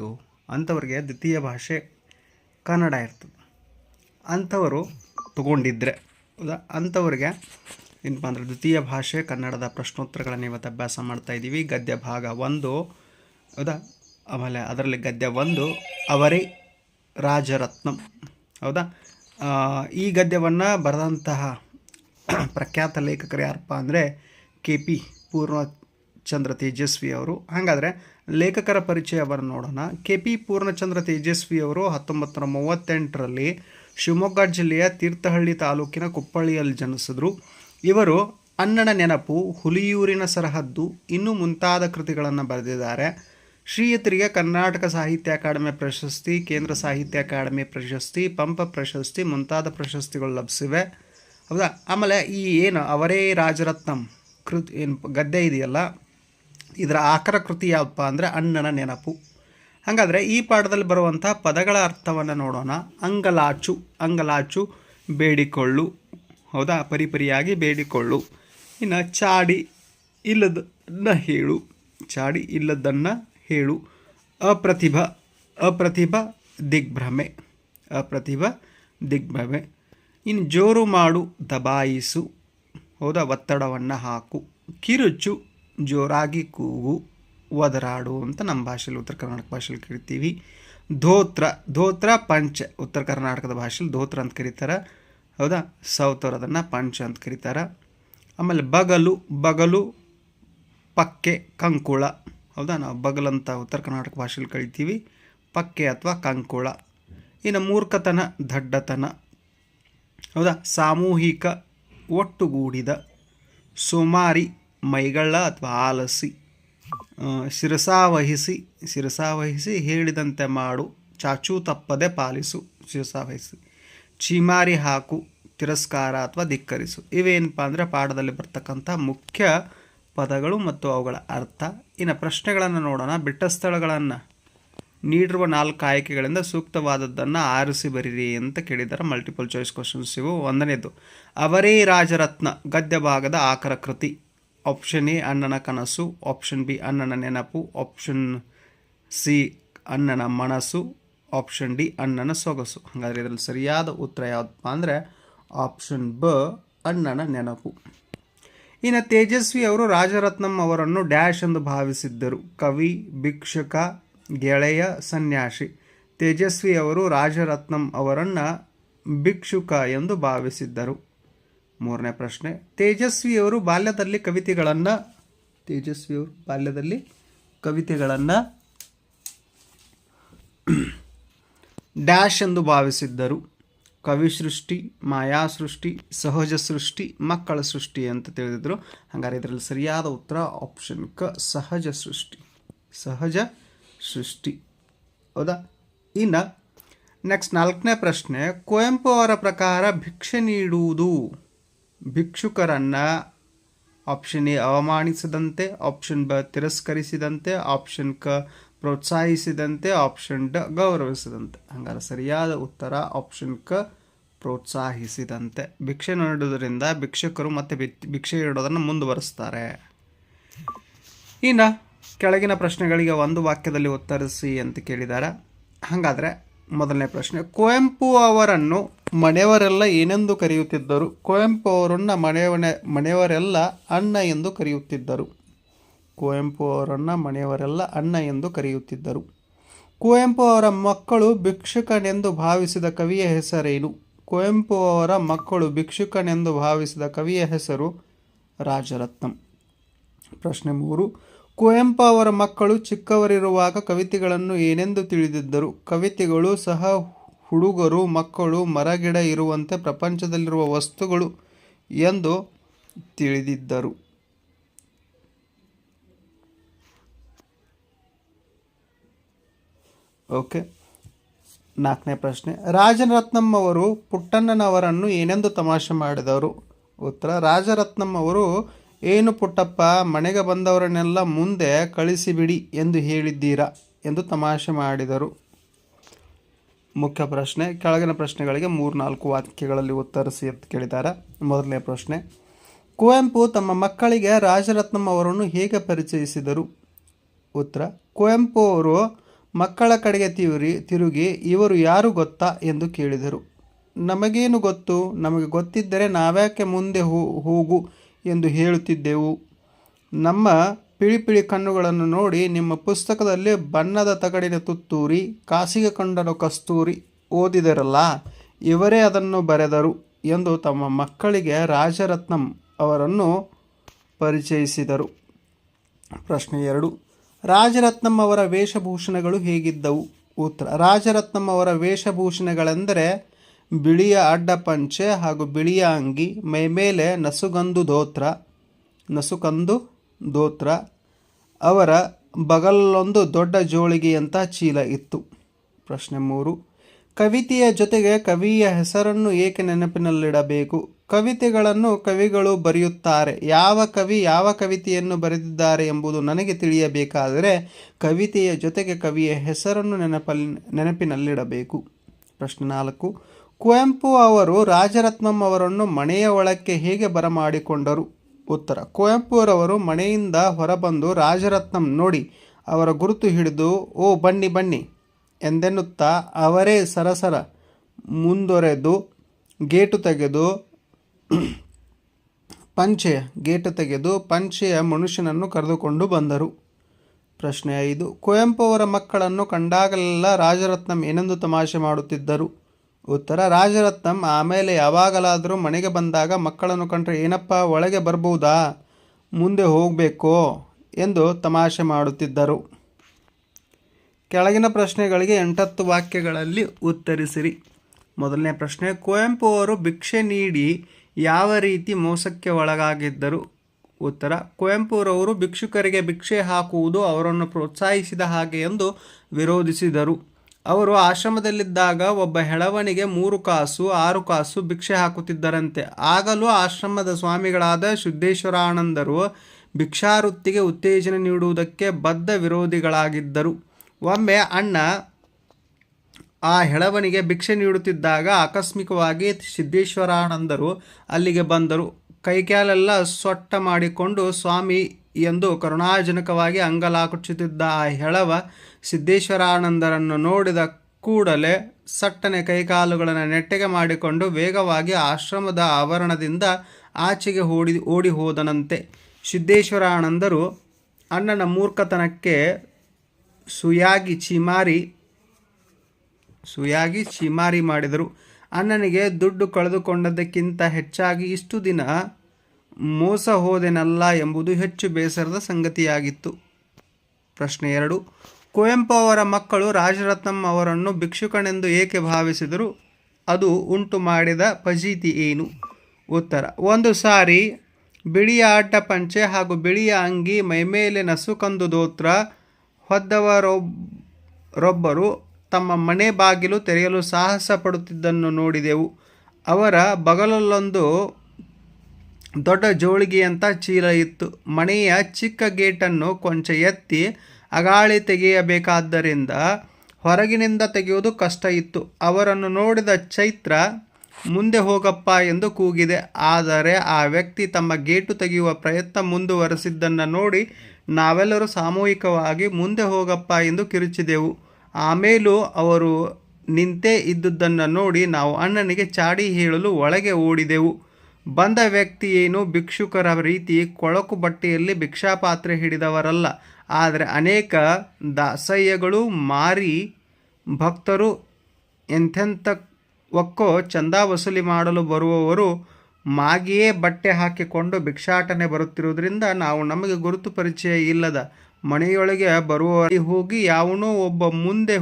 ತೆಲುಗು ಅಂಥವ್ರಿಗೆ ದ್ವಿತೀಯ ಭಾಷೆ ಕನ್ನಡ ಇರ್ತದೆ. ಅಂಥವರು ತಗೊಂಡಿದ್ರೆ ಹೌದಾ? ಅಂಥವ್ರಿಗೆ ಏನಪ್ಪ ಅಂದರೆ ದ್ವಿತೀಯ ಭಾಷೆ ಕನ್ನಡದ ಪ್ರಶ್ನೋತ್ತರಗಳನ್ನು ಇವತ್ತು ಅಭ್ಯಾಸ ಮಾಡ್ತಾ ಇದ್ದೀವಿ. ಗದ್ಯ ಭಾಗ ಒಂದು, ಹೌದಾ? ಆಮೇಲೆ ಅದರಲ್ಲಿ ಗದ್ಯ ಒಂದು, ಅವರೇ ರಾಜರತ್ನಂ, ಹೌದಾ? ಈ ಗದ್ಯವನ್ನು ಬರೆದಂತಹ ಪ್ರಖ್ಯಾತ ಲೇಖಕರು ಯಾರಪ್ಪ ಅಂದರೆ ಕೆ ಪಿ ಪೂರ್ಣಚಂದ್ರ ತೇಜಸ್ವಿ ಅವರು. ಹಾಗಾದರೆ ಲೇಖಕರ ಪರಿಚಯವನ್ನು ನೋಡೋಣ. ಕೆ ಪಿ ಪೂರ್ಣಚಂದ್ರ ತೇಜಸ್ವಿ ಅವರು ಹತ್ತೊಂಬತ್ತು ನೂರ ಮೂವತ್ತೆಂಟರಲ್ಲಿ ಶಿವಮೊಗ್ಗ ಜಿಲ್ಲೆಯ ತೀರ್ಥಹಳ್ಳಿ ತಾಲೂಕಿನ ಕುಪ್ಪಳ್ಳಿಯಲ್ಲಿ ಜನಿಸಿದ್ರು. ಇವರು ಅನ್ನನ ನೆನಪು, ಹುಲಿಯೂರಿನ ಸರಹದ್ದು, ಇನ್ನೂ ಮುಂತಾದ ಕೃತಿಗಳನ್ನು ಬರೆದಿದ್ದಾರೆ. ಶ್ರೀಯುತರಿಗೆ ಕರ್ನಾಟಕ ಸಾಹಿತ್ಯ ಅಕಾಡೆಮಿ ಪ್ರಶಸ್ತಿ, ಕೇಂದ್ರ ಸಾಹಿತ್ಯ ಅಕಾಡೆಮಿ ಪ್ರಶಸ್ತಿ, ಪಂಪ ಪ್ರಶಸ್ತಿ ಮುಂತಾದ ಪ್ರಶಸ್ತಿಗಳು ಲಭಿಸಿವೆ. ಹೌದಾ? ಆಮೇಲೆ ಈ ಏನು ಅವರೇ ರಾಜರತ್ನಂ ಕೃತಿ ಏನು ಗದ್ದೆ ಇದೆಯಲ್ಲ? ಇದರ ಆಕರ ಕೃತಿ ಯಾವಪ್ಪ ಅಂದರೆ ಅಣ್ಣನ ನೆನಪು. ಹಾಗಾದರೆ ಈ ಪಾಠದಲ್ಲಿ ಬರುವಂಥ ಪದಗಳ ಅರ್ಥವನ್ನು ನೋಡೋಣ. ಅಂಗಲಾಚು ಅಂಗಲಾಚು, ಬೇಡಿಕೊಳ್ಳು. ಹೌದಾ? ಪರಿಪರಿಯಾಗಿ ಬೇಡಿಕೊಳ್ಳು. ಇನ್ನು ಚಾಡಿ ಇಲ್ಲದನ್ನ ಹೇಳು. ಚಾಡಿ ಇಲ್ಲದನ್ನು ಹೇಳು. ಅಪ್ರತಿಭ ಅಪ್ರತಿಭ ದಿಗ್ಭ್ರಮೆ. ಅಪ್ರತಿಭ ದಿಗ್ಭ್ರಮೆ. ಇನ್ನು ಜೋರು ಮಾಡು ದಬಾಯಿಸು. ಹೌದಾ? ಒತ್ತಡವನ್ನು ಹಾಕು. ಕಿರುಚು ಜೋರಾಗಿ ಕೂಗು, ಒದರಾಡು ಅಂತ ನಮ್ಮ ಭಾಷೆಯಲ್ಲಿ ಉತ್ತರ ಕರ್ನಾಟಕ ಭಾಷೆಯಲ್ಲಿ ಕರಿತೀವಿ. ಧೋತ್ರ ಧೋತ್ರ ಪಂಚ, ಉತ್ತರ ಕರ್ನಾಟಕದ ಭಾಷೆಯಲ್ಲಿ ಧೋತ್ರ ಅಂತ ಕರೀತಾರೆ. ಹೌದಾ? ಸೌತ್ ಅದನ್ನು ಪಂಚ ಅಂತ ಕರೀತಾರೆ. ಆಮೇಲೆ ಬಗಲು ಬಗಲು, ಪಕ್ಕೆ, ಕಂಕುಳ. ಹೌದಾ? ನಾವು ಬಗಲಂತ ಉತ್ತರ ಕರ್ನಾಟಕ ಭಾಷೆಯಲ್ಲಿ ಕರಿತೀವಿ. ಪಕ್ಕೆ ಅಥವಾ ಕಂಕುಳ. ಇನ್ನು ಮೂರ್ಖತನ, ದಡ್ಡತನ. ಹೌದಾ? ಸಾಮೂಹಿಕ, ಒಟ್ಟುಗೂಡಿದ, ಸೋಮಾರಿ ಮೈಗಳ್ಳ ಅಥವಾ ಆಲಸಿ ಶಿರಸಾವಹಿಸಿ ಶಿರಸಾವಹಿಸಿ ಹೇಳಿದಂತೆ ಮಾಡು, ಚಾಚು ತಪ್ಪದೆ ಪಾಲಿಸು ಶಿರಸಾವಹಿಸಿ ಚೀಮಾರಿ ಹಾಕು, ತಿರಸ್ಕಾರ ಅಥವಾ ಧಿಕ್ಕರಿಸು. ಇವೇನಪ್ಪ ಅಂದರೆ ಪಾಠದಲ್ಲಿ ಬರ್ತಕ್ಕಂಥ ಮುಖ್ಯ ಪದಗಳು ಮತ್ತು ಅವುಗಳ ಅರ್ಥ. ಇನ್ನು ಪ್ರಶ್ನೆಗಳನ್ನು ನೋಡೋಣ. ಬಿಟ್ಟ ಸ್ಥಳಗಳನ್ನು ನೀಡಿರುವ ನಾಲ್ಕು ಆಯ್ಕೆಗಳಿಂದ ಸೂಕ್ತವಾದದ್ದನ್ನು ಆರಿಸಿ ಬರೀರಿ ಅಂತ ಕೇಳಿದ್ದಾರೆ ಮಲ್ಟಿಪಲ್ ಚಾಯ್ಸ್ ಕ್ವಶನ್ಸ್ ಇವು. ಒಂದನೇದು, ಅವರೇ ರಾಜರತ್ನ ಗದ್ಯ ಭಾಗದ ಆಕರ ಕೃತಿ. ಆಪ್ಷನ್ ಎ ಅಣ್ಣನ ಕನಸು. ಆಪ್ಷನ್ ಬಿ ಅಣ್ಣನ ನೆನಪು. ಆಪ್ಷನ್ ಸಿ ಅಣ್ಣನ ಮನಸ್ಸು. ಆಪ್ಷನ್ ಡಿ ಅಣ್ಣನ ಸೊಗಸು. ಹಾಗಾದರೆ ಇದರಲ್ಲಿ ಸರಿಯಾದ ಉತ್ತರ ಯಾವುದಪ್ಪ ಅಂದರೆ ಆಪ್ಷನ್ ಬ ಅಣ್ಣನ ನೆನಪು. ಇನ್ನು ತೇಜಸ್ವಿ ಅವರು ರಾಜರತ್ನಂ ಅವರನ್ನು ಡ್ಯಾಶ್ ಎಂದು ಭಾವಿಸಿದ್ದರು. ಕವಿ, ಭಿಕ್ಷುಕ, ಗೆಳೆಯ, ಸನ್ಯಾಸಿ. ತೇಜಸ್ವಿ ಅವರು ರಾಜರತ್ನಂ ಅವರನ್ನು ಭಿಕ್ಷುಕ ಎಂದು ಭಾವಿಸಿದ್ದರು. ಮೂರನೇ ಪ್ರಶ್ನೆ, ತೇಜಸ್ವಿಯವರು ಬಾಲ್ಯದಲ್ಲಿ ಕವಿತೆಗಳನ್ನು, ತೇಜಸ್ವಿಯವರು ಬಾಲ್ಯದಲ್ಲಿ ಕವಿತೆಗಳನ್ನು ಡ್ಯಾಶ್ ಎಂದು ಭಾವಿಸಿದ್ದರು. ಕವಿ ಸೃಷ್ಟಿ, ಮಾಯಾ ಸೃಷ್ಟಿ, ಸಹಜ ಸೃಷ್ಟಿ, ಮಕ್ಕಳ ಸೃಷ್ಟಿ ಅಂತ ತಿಳಿದಿದ್ರು. ಹಾಗಾದ್ರೆ ಇದರಲ್ಲಿ ಸರಿಯಾದ ಉತ್ತರ ಆಪ್ಷನ್ ಕ, ಸಹಜ ಸೃಷ್ಟಿ. ಸಹಜ ಸೃಷ್ಟಿ. ಹೌದಾ? ಇನ್ನು ನೆಕ್ಸ್ಟ್ ನಾಲ್ಕನೇ ಪ್ರಶ್ನೆ, ಕುವೆಂಪು ಅವರ ಪ್ರಕಾರ ಭಿಕ್ಷೆ ನೀಡುವುದು ಭಿಕ್ಷುಕರನ್ನು ಆಪ್ಷನ್ ಎ ಅವಮಾನಿಸದಂತೆ ಆಪ್ಷನ್ ಬ ತಿರಸ್ಕರಿಸಿದಂತೆ ಆಪ್ಷನ್ ಕ ಪ್ರೋತ್ಸಾಹಿಸಿದಂತೆ ಆಪ್ಷನ್ ಡ ಗೌರವಿಸಿದಂತೆ. ಹಂಗಾರೆ ಸರಿಯಾದ ಉತ್ತರ ಆಪ್ಷನ್ ಕ ಪ್ರೋತ್ಸಾಹಿಸಿದಂತೆ. ಭಿಕ್ಷೆ ನೀಡುವುದರಿಂದ ಭಿಕ್ಷಕರು ಮತ್ತೆ ಭಿಕ್ಷೆ ಇಡೋದನ್ನು ಮುಂದುವರೆಸ್ತಾರೆ. ಇನ್ನು ಕೆಳಗಿನ ಪ್ರಶ್ನೆಗಳಿಗೆ ಒಂದು ವಾಕ್ಯದಲ್ಲಿ ಉತ್ತರಿಸಿ ಅಂತ ಕೇಳಿದ್ದಾರೆ ಹಾಗಾದರೆ ಮೊದಲನೇ ಪ್ರಶ್ನೆ ಕುವೆಂಪು ಅವರನ್ನು ಮನೆಯವರೆಲ್ಲ ಏನೆಂದು ಕರೆಯುತ್ತಿದ್ದರು? ಕುವೆಂಪು ಅವರನ್ನು ಮನೆಯವನೆ, ಮನೆಯವರೆಲ್ಲ ಅಣ್ಣ ಎಂದು ಕರೆಯುತ್ತಿದ್ದರು. ಕುವೆಂಪು ಅವರನ್ನ ಮನೆಯವರೆಲ್ಲ ಅಣ್ಣ ಎಂದು ಕರೆಯುತ್ತಿದ್ದರು. ಕುವೆಂಪು ಅವರ ಮಕ್ಕಳು ಭಿಕ್ಷುಕನೆಂದು ಭಾವಿಸಿದ ಕವಿಯ ಹೆಸರೇನು? ಕುವೆಂಪು ಅವರ ಮಕ್ಕಳು ಭಿಕ್ಷುಕನೆಂದು ಭಾವಿಸಿದ ಕವಿಯ ಹೆಸರು ರಾಜರತ್ನಂ. ಪ್ರಶ್ನೆ ಮೂರು. ಕುವೆಂಪು ಅವರ ಮಕ್ಕಳು ಚಿಕ್ಕವರಿರುವಾಗ ಕವಿತೆಗಳನ್ನು ಏನೆಂದು ತಿಳಿದಿದ್ದರು? ಕವಿತೆಗಳು ಸಹ ಹುಡುಗರು, ಮಕ್ಕಳು, ಮರಗಿಡ ಇರುವಂತೆ ಪ್ರಪಂಚದಲ್ಲಿರುವ ವಸ್ತುಗಳು ಎಂದು ತಿಳಿದಿದ್ದರು. ಓಕೆ, ನಾಲ್ಕನೇ ಪ್ರಶ್ನೆ. ರಾಜರತ್ನಂ ಅವರು ಪುಟ್ಟಣ್ಣನವರನ್ನು ಏನೆಂದು ತಮಾಷೆ ಮಾಡಿದವರು? ಉತ್ತರ ರಾಜರತ್ನಂ ಅವರು ಏನು ಪುಟ್ಟಪ್ಪ, ಮನೆಗೆ ಬಂದವರನ್ನೆಲ್ಲ ಮುಂದೆ ಕಳಿಸಿಬಿಡಿ ಎಂದು ಹೇಳಿದ್ದೀರಾ? ಎಂದು ತಮಾಷೆ ಮಾಡಿದರು. ಮುಖ್ಯ ಪ್ರಶ್ನೆ, ಕೆಳಗಿನ ಪ್ರಶ್ನೆಗಳಿಗೆ ಮೂರು ನಾಲ್ಕು ವಾಕ್ಯಗಳಲ್ಲಿ ಉತ್ತರಿಸಿ ಅಂತ ಕೇಳಿದ್ದಾರೆ. ಮೊದಲನೇ ಪ್ರಶ್ನೆ, ಕುವೆಂಪು ತಮ್ಮ ಮಕ್ಕಳಿಗೆ ರಾಜರತ್ನಂ ಅವರನ್ನು ಹೇಗೆ ಪರಿಚಯಿಸಿದರು? ಉತ್ತರ, ಕುವೆಂಪು ಅವರು ಮಕ್ಕಳ ಕಡೆಗೆ ತಿರುಗಿ ತಿರುಗಿ ಇವರು ಯಾರು ಗೊತ್ತಾ ಎಂದು ಕೇಳಿದರು. ನಮಗೇನು ಗೊತ್ತು? ನಮಗೆ ಗೊತ್ತಿದ್ದರೆ ನಾವ್ಯಾಕೆ ಮುಂದೆ ಹೋಗು ಎಂದು ಹೇಳುತ್ತಿದ್ದೆವು. ನಮ್ಮ ಪಿಳಿಪಿಳಿ ಕಣ್ಣುಗಳನ್ನು ನೋಡಿ ನಿಮ್ಮ ಪುಸ್ತಕದಲ್ಲಿ ಬಣ್ಣದ ತಗಡಿನ ತುತ್ತೂರಿ, ಕಾಸಿಗೆ ಕಂಡನು ಕಸ್ತೂರಿ ಓದಿದರಲ್ಲ, ಇವರೇ ಅದನ್ನು ಬರೆದರು ಎಂದು ತಮ್ಮ ಮಕ್ಕಳಿಗೆ ರಾಜರತ್ನಂ ಅವರನ್ನು ಪರಿಚಯಿಸಿದರು. ಪ್ರಶ್ನೆ ಎರಡು. ರಾಜರತ್ನಂ ಅವರ ವೇಷಭೂಷಣಗಳು ಹೇಗಿದ್ದವು? ಉತ್ತರ. ರಾಜರತ್ನಂ ಅವರ ವೇಷಭೂಷಣಗಳೆಂದರೆ ಬಿಳಿಯ ಅಡ್ಡ ಪಂಚೆ ಹಾಗೂ ಬಿಳಿಯ ಅಂಗಿ ಮೈಮೇಲೆ ನಸುಗಂದು ಧೋತ್ರ, ನಸುಕಂದು ಧೋತ್ರ ಅವರ ಬಗಲೊಂದು ದೊಡ್ಡ ಜೋಳಿಗೆಯಂಥ ಚೀಲ ಇತ್ತು. ಪ್ರಶ್ನೆ ಮೂರು. ಕವಿತೆಯ ಜೊತೆಗೆ ಕವಿಯ ಹೆಸರನ್ನು ಏಕೆ ನೆನಪಿನಲ್ಲಿಡಬೇಕು? ಕವಿತೆಗಳನ್ನು ಕವಿಗಳು ಬರೆಯುತ್ತಾರೆ. ಯಾವ ಕವಿ ಯಾವ ಕವಿತೆಯನ್ನು ಬರೆದಿದ್ದಾರೆ ಎಂಬುದು ನನಗೆ ತಿಳಿಯಬೇಕಾದರೆ ಕವಿತೆಯ ಜೊತೆಗೆ ಕವಿಯ ಹೆಸರನ್ನು ನೆನಪಲ್ಲಿ ನೆನಪಿನಲ್ಲಿಡಬೇಕು. ಪ್ರಶ್ನೆ ನಾಲ್ಕು. ಕುವೆಂಪು ಅವರು ರಾಜರತ್ನಂ ಅವರನ್ನು ಮನೆಯ ಒಳಕ್ಕೆ ಹೇಗೆ ಬರಮಾಡಿಕೊಂಡರು? ಉತ್ತರ. ಕುವೆಂಪುರವರು ಮನೆಯಿಂದ ಹೊರಬಂದು ರಾಜರತ್ನಂ ನೋಡಿ ಅವರ ಗುರುತು ಹಿಡಿದು, ಓ ಬನ್ನಿ ಬನ್ನಿ, ಎಂದೆನ್ನುತ್ತಾ ಅವರೇ ಸರಸರ ಮುಂದೊರೆದು ಗೇಟು ತೆಗೆದು, ಪಂಚೆಯ ಗೇಟು ತೆಗೆದು ಪಂಚೆಯ ಮನುಷ್ಯನನ್ನು ಕರೆದುಕೊಂಡು ಬಂದರು. ಪ್ರಶ್ನೆ ಐದು. ಕುವೆಂಪು ಅವರ ಮಕ್ಕಳನ್ನು ಕಂಡಾಗಲೆಲ್ಲ ರಾಜರತ್ನಂ ಏನೆಂದು ತಮಾಷೆ ಮಾಡುತ್ತಿದ್ದರು? ಉತ್ತರ, ರಾಜರತ್ನಂ ಆಮೇಲೆ ಯಾವಾಗಲಾದರೂ ಮನೆಗೆ ಬಂದಾಗ ಮಕ್ಕಳನ್ನು ಕಂಡ್ರೆ, ಏನಪ್ಪ, ಒಳಗೆ ಬರ್ಬೋದಾ? ಮುಂದೆ ಹೋಗಬೇಕೋ? ಎಂದು ತಮಾಷೆ ಮಾಡುತ್ತಿದ್ದರು. ಕೆಳಗಿನ ಪ್ರಶ್ನೆಗಳಿಗೆ ಎಂಟತ್ತು ವಾಕ್ಯಗಳಲ್ಲಿ ಉತ್ತರಿಸಿರಿ. ಮೊದಲನೇ ಪ್ರಶ್ನೆ, ಕುವೆಂಪು ಅವರು ಭಿಕ್ಷೆ ನೀಡಿ ಯಾವ ರೀತಿ ಮೋಸಕ್ಕೆ ಒಳಗಾಗಿದ್ದರು? ಉತ್ತರ, ಕುವೆಂಪುರವರು ಭಿಕ್ಷುಕರಿಗೆ ಭಿಕ್ಷೆ ಹಾಕುವುದು ಅವರನ್ನು ಪ್ರೋತ್ಸಾಹಿಸಿದ ಹಾಗೆ ಎಂದು ವಿರೋಧಿಸಿದರು. ಅವರು ಆಶ್ರಮದಲ್ಲಿದ್ದಾಗ ಒಬ್ಬ ಹೆಳವನಿಗೆ ಮೂರು ಕಾಸು, ಆರು ಕಾಸು ಭಿಕ್ಷೆ ಹಾಕುತ್ತಿದ್ದರಂತೆ. ಆಗಲೂ ಆಶ್ರಮದ ಸ್ವಾಮಿಗಳಾದ ಸಿದ್ದೇಶ್ವರಾನಂದರು ಭಿಕ್ಷಾವೃತ್ತಿಗೆ ಉತ್ತೇಜನ ನೀಡುವುದಕ್ಕೆ ಬದ್ಧ ವಿರೋಧಿಗಳಾಗಿದ್ದರು. ಒಮ್ಮೆ ಅಣ್ಣ ಆ ಹೆಳವನಿಗೆ ಭಿಕ್ಷೆ ನೀಡುತ್ತಿದ್ದಾಗ ಆಕಸ್ಮಿಕವಾಗಿ ಸಿದ್ದೇಶ್ವರಾನಂದರು ಅಲ್ಲಿಗೆ ಬಂದರು. ಕೈಕಾಲೆಲ್ಲ ಸೊಟ್ಟ ಮಾಡಿಕೊಂಡು ಸ್ವಾಮಿ ಎಂದು ಕರುಣಾಜನಕವಾಗಿ ಅಂಗಲಾಕುಚ್ಚುತ್ತಿದ್ದ ಆ ಹೆಳವ ಸಿದ್ದೇಶ್ವರಾನಂದರನ್ನು ನೋಡಿದ ಕೂಡಲೇ ಸಟ್ಟನೆ ಕೈಕಾಲುಗಳನ್ನು ನೆಟ್ಟಗೆ ಮಾಡಿಕೊಂಡು ವೇಗವಾಗಿ ಆಶ್ರಮದ ಆವರಣದಿಂದ ಆಚೆಗೆ ಓಡಿ ಓಡಿ ಹೋದನಂತೆ. ಸಿದ್ದೇಶ್ವರಾನಂದರು ಅಣ್ಣನ ಮೂರ್ಖತನಕ್ಕೆ ಸುಯಾಗಿ ಚಿಮಾರಿ ಸುಯಾಗಿ ಚಿಮಾರಿ ಮಾಡಿದರು. ಅಣ್ಣನಿಗೆ ದುಡ್ಡು ಕಳೆದುಕೊಂಡದ್ದಕ್ಕಿಂತ ಹೆಚ್ಚಾಗಿ ಇಷ್ಟು ದಿನ ಮೋಸ ಹೋದೆನಲ್ಲ ಎಂಬುದು ಹೆಚ್ಚು ಬೇಸರದ ಸಂಗತಿಯಾಗಿತ್ತು. ಪ್ರಶ್ನೆ ಎರಡು. ಕುವೆಂಪು ಅವರ ಮಕ್ಕಳು ರಾಜರತ್ನಂ ಅವರನ್ನು ಭಿಕ್ಷುಕನೆಂದು ಏಕೆ ಭಾವಿಸಿದರು? ಅದು ಉಂಟು ಮಾಡಿದ ಫಜೀತಿ ಏನು? ಉತ್ತರ. ಒಂದು ಸಾರಿ ಬಿಳಿಯ ಆಟ ಪಂಚೆ ಹಾಗೂ ಬಿಳಿಯ ಅಂಗಿ ಮೈಮೇಲೆ ನಸುಕಂದು ದೋತ್ರ ಹೊದ್ದವರೊಬ್ಬರು ತಮ್ಮ ಮನೆ ಬಾಗಿಲು ತೆರೆಯಲು ಸಾಹಸ ಪಡುತ್ತಿದ್ದನ್ನು ನೋಡಿದೆವು. ಅವರ ಬಗಲಲ್ಲೊಂದು ದೊಡ್ಡ ಜೋಳಿಗೆಯಂಥ ಚೀಲ ಇತ್ತು. ಮನೆಯ ಚಿಕ್ಕ ಗೇಟನ್ನು ಕೊಂಚ ಎತ್ತಿ ಅಗಾಳಿ ತೆಗೆಯಬೇಕಾದ್ದರಿಂದ ಹೊರಗಿನಿಂದ ತೆಗೆಯುವುದು ಕಷ್ಟ ಇತ್ತು. ಅವರನ್ನು ನೋಡಿದ ಚೈತ್ರ, ಮುಂದೆ ಹೋಗಪ್ಪ ಎಂದು ಕೂಗಿದೆ. ಆದರೆ ಆ ವ್ಯಕ್ತಿ ತಮ್ಮ ಗೇಟು ತೆಗೆಯುವ ಪ್ರಯತ್ನ ಮುಂದುವರೆಸಿದ್ದನ್ನು ನೋಡಿ ನಾವೆಲ್ಲರೂ ಸಾಮೂಹಿಕವಾಗಿ ಮುಂದೆ ಹೋಗಪ್ಪ ಎಂದು ಕಿರುಚಿದೆವು. ಆಮೇಲೂ ಅವರು ನಿಂತೇ ಇದ್ದುದನ್ನು ನೋಡಿ ನಾವು ಅಣ್ಣನಿಗೆ ಚಾಡಿ ಹೇಳಲು ಒಳಗೆ ಓಡಿದೆವು. ಬಂದ ವ್ಯಕ್ತಿ ಏನು ಭಿಕ್ಷುಕರ ರೀತಿ ಕೊಳಕು ಬಟ್ಟೆಯಲ್ಲಿ ಭಿಕ್ಷಾಪಾತ್ರೆ ಹಿಡಿದವರಲ್ಲ. ಆದರೆ ಅನೇಕ ದಾಸಯ್ಯಗಳು ಮಾರಿ ಭಕ್ತರು ಎಂಥೆಂಥವಕ್ಕೋ ಚಂದ ವಸೂಲಿ ಮಾಡಲು ಬರುವವರು ಮಾಗಿಯೇ ಬಟ್ಟೆ ಹಾಕಿಕೊಂಡು ಭಿಕ್ಷಾಟನೆ ಬರುತ್ತಿರುವುದರಿಂದ ನಾವು ನಮಗೆ ಗುರುತು ಪರಿಚಯ ಇಲ್ಲದ ಮನೆಯೊಳಗೆ ಬರುವವರಿಗೆ ಹೋಗಿ ಯಾವನೋ ಒಬ್ಬ ಮುಂದೆ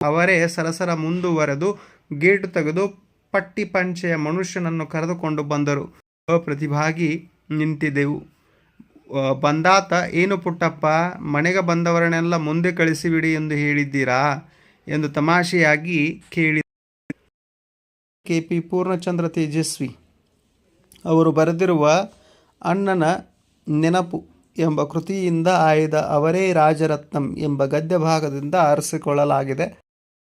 ಅವರೇ ಸರಸರ ಮುಂದುವರೆದು ಗೇಟು ತೆಗೆದು ಪಟ್ಟಿ ಪಂಚೆಯ ಮನುಷ್ಯನನ್ನು ಕರೆದುಕೊಂಡು ಬಂದರು. ಪ್ರತಿಭಾಗಿ ನಿಂತಿದ್ದೆವು ಬಂದಾತ, ಏನು ಪುಟ್ಟಪ್ಪ, ಮನೆಗೆ ಬಂದವರನ್ನೆಲ್ಲ ಮುಂದೆ ಕಳಿಸಿಬಿಡಿ ಎಂದು ಹೇಳಿದ್ದೀರಾ? ಎಂದು ತಮಾಷೆಯಾಗಿ ಕೇಳಿ ಕೆ. ಪಿ. ಪೂರ್ಣಚಂದ್ರ ತೇಜಸ್ವಿ. ಅವರು ಬರೆದಿರುವ ಅಣ್ಣನ ನೆನಪು ಎಂಬ ಕೃತಿಯಿಂದ ಆಯ್ದ ಅವರೇ ರಾಜರತ್ನಂ ಎಂಬ ಗದ್ಯ ಭಾಗದಿಂದ ಆರಿಸಿಕೊಳ್ಳಲಾಗಿದೆ.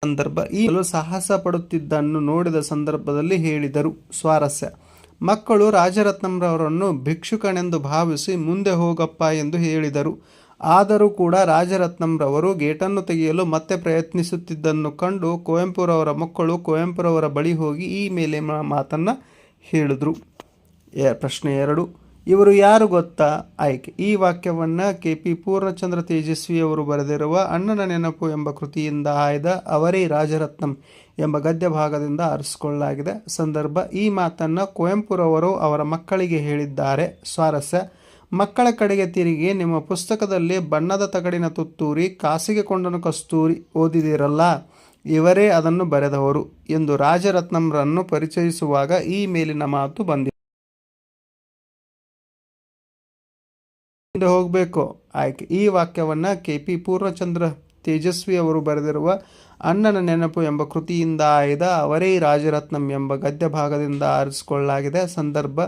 ಸಂದರ್ಭ. ಈ ಸಾಹಸ ಪಡುತ್ತಿದ್ದನ್ನು ನೋಡಿದ ಸಂದರ್ಭದಲ್ಲಿ ಹೇಳಿದರು, ಸ್ವಾರಸ್ಯ. ಮಕ್ಕಳು ರಾಜರತ್ನಂರವರನ್ನು ಭಿಕ್ಷುಕನೆಂದು ಭಾವಿಸಿ ಮುಂದೆ ಹೋಗಪ್ಪ ಎಂದು ಹೇಳಿದರು. ಆದರೂ ಕೂಡ ರಾಜರತ್ನಂರವರು ಗೇಟನ್ನು ತೆಗೆಯಲು ಮತ್ತೆ ಪ್ರಯತ್ನಿಸುತ್ತಿದ್ದನ್ನು ಕಂಡು ಕುವೆಂಪುರವರ ಮಕ್ಕಳು ಕುವೆಂಪುರವರ ಬಳಿ ಹೋಗಿ ಈ ಮೇಲೆ ಮಾತನ್ನು ಹೇಳಿದ್ರು. ಪ್ರಶ್ನೆ ಎರಡು. ಇವರು ಯಾರು ಗೊತ್ತಾ? ಆಯ್ಕೆ. ಈ ವಾಕ್ಯವನ್ನು ಕೆ ಪಿ ಪೂರ್ಣಚಂದ್ರ ತೇಜಸ್ವಿ ಅವರು ಬರೆದಿರುವ ಅಣ್ಣನ ನೆನಪು ಎಂಬ ಕೃತಿಯಿಂದ ಆಯ್ದ ಅವರೇ ರಾಜರತ್ನಂ ಎಂಬ ಗದ್ಯ ಭಾಗದಿಂದ ಆರಿಸಿಕೊಳ್ಳಲಾಗಿದೆ. ಸಂದರ್ಭ, ಈ ಮಾತನ್ನು ಕುವೆಂಪುರವರು ಅವರ ಮಕ್ಕಳಿಗೆ ಹೇಳಿದ್ದಾರೆ. ಸ್ವಾರಸ್ಯ. ಮಕ್ಕಳ ಕಡೆಗೆ ತಿರುಗಿ, ನಿಮ್ಮ ಪುಸ್ತಕದಲ್ಲಿ ಬಣ್ಣದ ತಗಡಿನ ತುತ್ತೂರಿ, ಕಾಸಿಗೆ ಕೊಂಡನು ಕಸ್ತೂರಿ ಓದಿದಿರಲ್ಲ, ಇವರೇ ಅದನ್ನು ಬರೆದವರು ಎಂದು ರಾಜರತ್ನಂರನ್ನು ಪರಿಚಯಿಸುವಾಗ ಈ ಮೇಲಿನ ಮಾತು ಬಂದಿದೆ. ಮುಂದೆ ಹೋಗಬೇಕು. ಆಯ್ಕೆ. ಈ ವಾಕ್ಯವನ್ನು ಕೆ ಪಿ ಪೂರ್ಣಚಂದ್ರ ತೇಜಸ್ವಿ ಅವರು ಬರೆದಿರುವ ಅಣ್ಣನ ನೆನಪು ಎಂಬ ಕೃತಿಯಿಂದ ಆಯ್ದ ಅವರೇ ರಾಜರತ್ನಂ ಎಂಬ ಗದ್ಯ ಭಾಗದಿಂದ ಆರಿಸಿಕೊಳ್ಳಲಾಗಿದೆ. ಸಂದರ್ಭ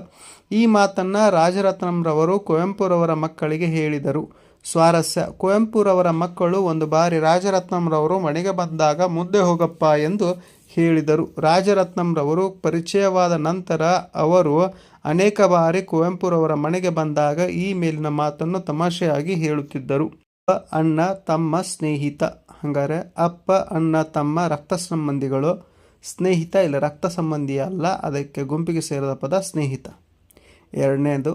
ಈ ಮಾತನ್ನು ರಾಜರತ್ನಂರವರು ಕುವೆಂಪುರವರ ಮಕ್ಕಳಿಗೆ ಹೇಳಿದರು. ಸ್ವಾರಸ್ಯ. ಕುವೆಂಪುರವರ ಮಕ್ಕಳು ಒಂದು ಬಾರಿ ರಾಜರತ್ನಂರವರು ಮನೆಗೆ ಬಂದಾಗ ಮುದ್ದೆ ಹೋಗಪ್ಪ ಎಂದು ಹೇಳಿದರು. ರಾಜರತ್ನಂರವರು ಪರಿಚಯವಾದ ನಂತರ ಅವರು ಅನೇಕ ಬಾರಿ ಕುವೆಂಪುರವರ ಮನೆಗೆ ಬಂದಾಗ ಈ ಮೇಲಿನ ಮಾತನ್ನು ತಮಾಷೆಯಾಗಿ ಹೇಳುತ್ತಿದ್ದರು. ಅಪ್ಪ ಅಣ್ಣ ತಮ್ಮ ಸ್ನೇಹಿತ. ಹಂಗಾರೆ ಅಪ್ಪ ಅಣ್ಣ ತಮ್ಮ ರಕ್ತ ಸಂಬಂಧಿಗಳು ಸ್ನೇಹಿತ ಇಲ್ಲ ರಕ್ತ ಸಂಬಂಧಿ ಅಲ್ಲ, ಅದಕ್ಕೆ ಗುಂಪಿಗೆ ಸೇರಿದ ಪದ ಸ್ನೇಹಿತ. ಎರಡನೇದು,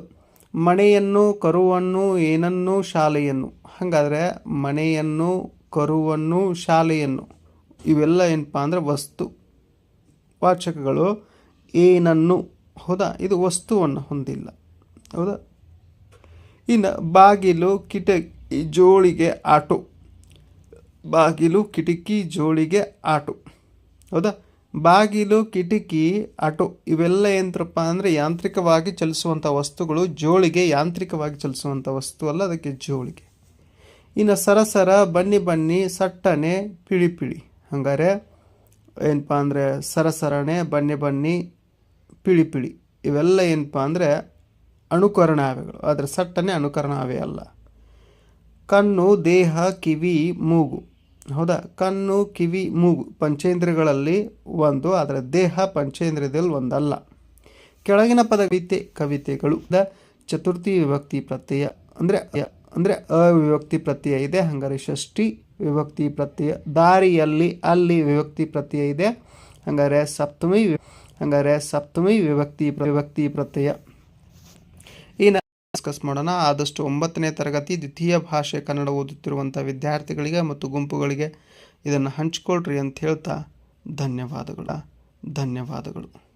ಮನೆಯನ್ನು, ಕರುವನ್ನು, ಏನನ್ನು, ಶಾಲೆಯನ್ನು. ಹಾಗಾದರೆ ಮನೆಯನ್ನು, ಕರುವನ್ನು, ಶಾಲೆಯನ್ನು. ಇವೆಲ್ಲ ಏನಪ್ಪ ಅಂದರೆ ವಸ್ತು. ವಾಚಕಗಳು ಏನನ್ನು. ಹೌದಾ? ಇದು ವಸ್ತುವನ್ನು ಹೊಂದಿಲ್ಲ. ಹೌದಾ? ಇನ್ನು ಬಾಗಿಲು, ಕಿಟಕಿ, ಜೋಳಿಗೆ ಆಟೋ. ಬಾಗಿಲು, ಕಿಟಕಿ, ಜೋಳಿಗೆ ಆಟೋ. ಹೌದಾ? ಬಾಗಿಲು, ಕಿಟಕಿ, ಆಟೋ ಇವೆಲ್ಲ ಏನಪ್ಪ ಅಂದರೆ ಯಾಂತ್ರಿಕವಾಗಿ ಚಲಿಸುವಂಥ ವಸ್ತುಗಳು, ಜೋಳಿಗೆ ಯಾಂತ್ರಿಕವಾಗಿ ಚಲಿಸುವಂಥ ವಸ್ತು ಅಲ್ಲ, ಅದಕ್ಕೆ ಜೋಳಿಗೆ. ಇನ್ನು ಸರಸರ, ಬನ್ನಿ ಬನ್ನಿ, ಸಟ್ಟನೆ, ಪಿಳಿ ಪಿಳಿ. ಹಂಗಾರೆ, ಏನಪ್ಪ ಅಂದರೆ ಸರಸರಣೆ, ಬನ್ನಿ ಬನ್ನಿ ಪಿಳಿ ಪಿಳಿ ಇವೆಲ್ಲ ಏನಪ್ಪ ಅಂದರೆ ಅನುಕರಣಾವೆಗಳು ಆದರೆ ಸಟ್ಟನೆ ಅನುಕರಣಾವೆ ಅಲ್ಲ. ಕಣ್ಣು, ದೇಹ, ಕಿವಿ, ಮೂಗು. ಹೌದಾ? ಕಣ್ಣು, ಕಿವಿ, ಮೂಗು. ಪಂಚೇಂದ್ರಿಯಗಳಲ್ಲಿ ಒಂದು ಅದರ ದೇಹ ಪಂಚೇಂದ್ರಿಯದಲ್ಲಿ ಒಂದಲ್ಲ. ಕೆಳಗಿನ ಪದ ಕವಿತೆ ಕವಿತೆಗಳು. ದ ಚತುರ್ಥಿ ವಿಭಕ್ತಿ ಪ್ರತ್ಯಯ. ಅಂದರೆ ಅಂದರೆ ಅವಿಭಕ್ತಿ ಪ್ರತ್ಯಯ ಇದೆ. ಹಂಗಾರೆ ಷಷ್ಠಿ ವಿಭಕ್ತಿ ಪ್ರತ್ಯಯ. ದಾರಿಯಲ್ಲಿ ಅಲ್ಲಿ ವಿಭಕ್ತಿ ಪ್ರತ್ಯಯ ಇದೆ. ಹಂಗಾರೆ ಸಪ್ತಮಿ ಹಂಗಾರೆ ಸಪ್ತಮಿ ವಿಭಕ್ತಿ ವಿಭಕ್ತಿ ಪ್ರತ್ಯಯ. ಇನ್ನು ಡಿಸ್ಕಸ್ ಮಾಡೋಣ. ಆದಷ್ಟು ಒಂಬತ್ತನೇ ತರಗತಿ ದ್ವಿತೀಯ ಭಾಷೆ ಕನ್ನಡ ಓದುತ್ತಿರುವಂಥ ವಿದ್ಯಾರ್ಥಿಗಳಿಗೆ ಮತ್ತು ಗುಂಪುಗಳಿಗೆ ಇದನ್ನು ಹಂಚಿಕೊಳ್ಳ್ರಿ ಅಂತ ಹೇಳ್ತಾ ಧನ್ಯವಾದಗಳು. ಧನ್ಯವಾದಗಳು.